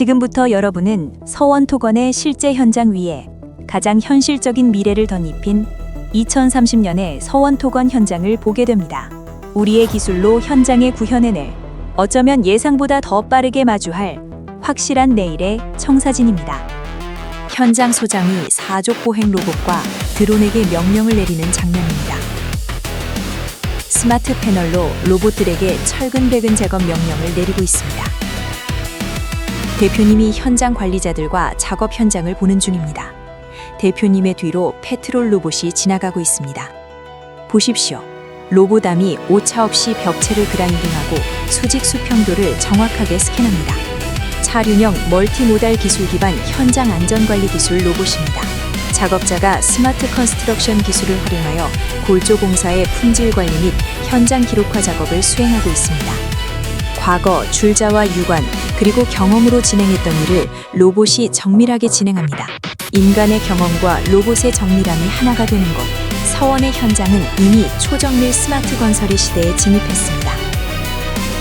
지금부터 여러분은 서원토건의 실제 현장 위에 가장 현실적인 미래를 덧입힌 2030년의 서원토건 현장을 보게 됩니다. 우리의 기술로 현장에 구현해낼 어쩌면 예상보다 더 빠르게 마주할 확실한 내일의 청사진입니다. 현장 소장이 사족 보행 로봇과 드론에게 명령을 내리는 장면입니다. 스마트 패널로 로봇들에게 철근백은 제거 명령을 내리고 있습니다. 대표님이 현장 관리자들과 작업 현장을 보는 중입니다. 대표님의 뒤로 페트롤 로봇이 지나가고 있습니다. 보십시오. 로보담이 오차 없이 벽체를 그라인딩하고 수직 수평도를 정확하게 스캔합니다. 차륜형 멀티모달 기술 기반 현장 안전관리 기술 로봇입니다. 작업자가 스마트 컨스트럭션 기술을 활용하여 골조 공사의 품질 관리 및 현장 기록화 작업을 수행하고 있습니다. 과거 줄자와 유관 그리고 경험으로 진행했던 일을 로봇이 정밀하게 진행합니다. 인간의 경험과 로봇의 정밀함이 하나가 되는 것. 서원의 현장은 이미 초정밀 스마트 건설의 시대에 진입했습니다.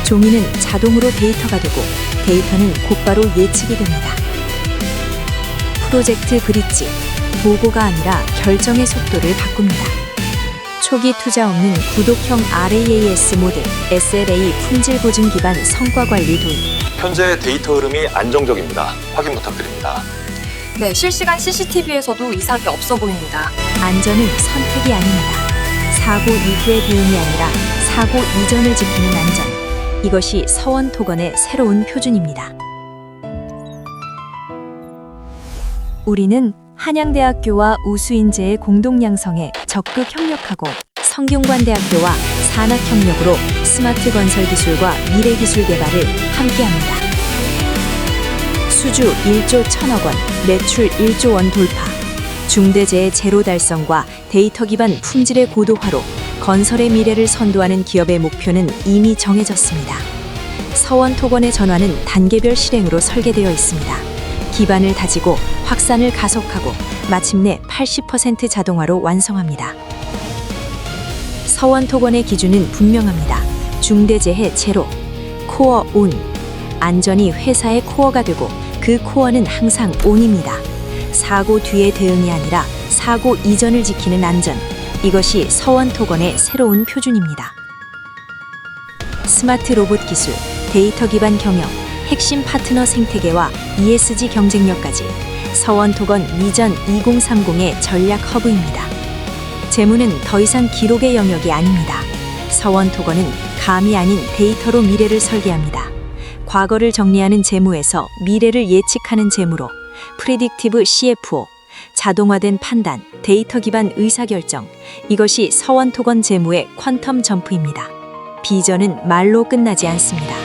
종이는 자동으로 데이터가 되고 데이터는 곧바로 예측이 됩니다. 프로젝트 브릿지, 보고가 아니라 결정의 속도를 바꿉니다. 초기 투자 없는 구독형 RAAS 모델, SLA 품질 보증 기반 성과 관리 도입. 현재 데이터 흐름이 안정적입니다. 확인 부탁드립니다. 네, 실시간 CCTV에서도 이상이 없어 보입니다. 안전은 선택이 아닙니다. 사고 이후의 대응이 아니라 사고 이전을 지키는 안전. 이것이 서원 토건의 새로운 표준입니다. 우리는 한양대학교와 우수인재의 공동 양성에 적극 협력하고 성균관대학교와 산학협력으로 스마트 건설 기술과 미래 기술 개발을 함께합니다. 수주 1조 1천억 원, 매출 1조 원 돌파. 중대재해 제로 달성과 데이터 기반 품질의 고도화로 건설의 미래를 선도하는 기업의 목표는 이미 정해졌습니다. 서원 토건의 전환은 단계별 실행으로 설계되어 있습니다. 기반을 다지고 확산을 가속하고 마침내 80% 자동화로 완성합니다. 서원 토건의 기준은 분명합니다. 중대재해 제로, 코어 온. 안전이 회사의 코어가 되고 그 코어는 항상 온입니다. 사고 뒤의 대응이 아니라 사고 이전을 지키는 안전. 이것이 서원 토건의 새로운 표준입니다. 스마트 로봇 기술, 데이터 기반 경영, 핵심 파트너 생태계와 ESG 경쟁력까지 서원 토건 미전 2030의 전략 허브입니다. 재무는 더 이상 기록의 영역이 아닙니다. 서원 토건은 감이 아닌 데이터로 미래를 설계합니다. 과거를 정리하는 재무에서 미래를 예측하는 재무로 프리딕티브 CFO, 자동화된 판단, 데이터 기반 의사결정. 이것이 서원 토건 재무의 퀀텀 점프입니다. 비전은 말로 끝나지 않습니다.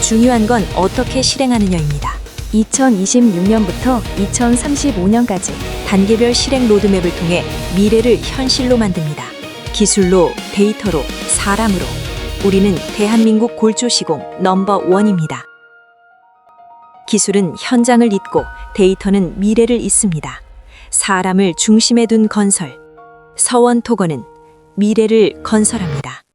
중요한 건 어떻게 실행하느냐입니다. 2026년부터 2035년까지 단계별 실행 로드맵을 통해 미래를 현실로 만듭니다. 기술로, 데이터로, 사람으로. 우리는 대한민국 골조 시공 넘버 원입니다. 기술은 현장을 잇고 데이터는 미래를 잇습니다. 사람을 중심에 둔 건설. 서원 토건은 미래를 건설합니다.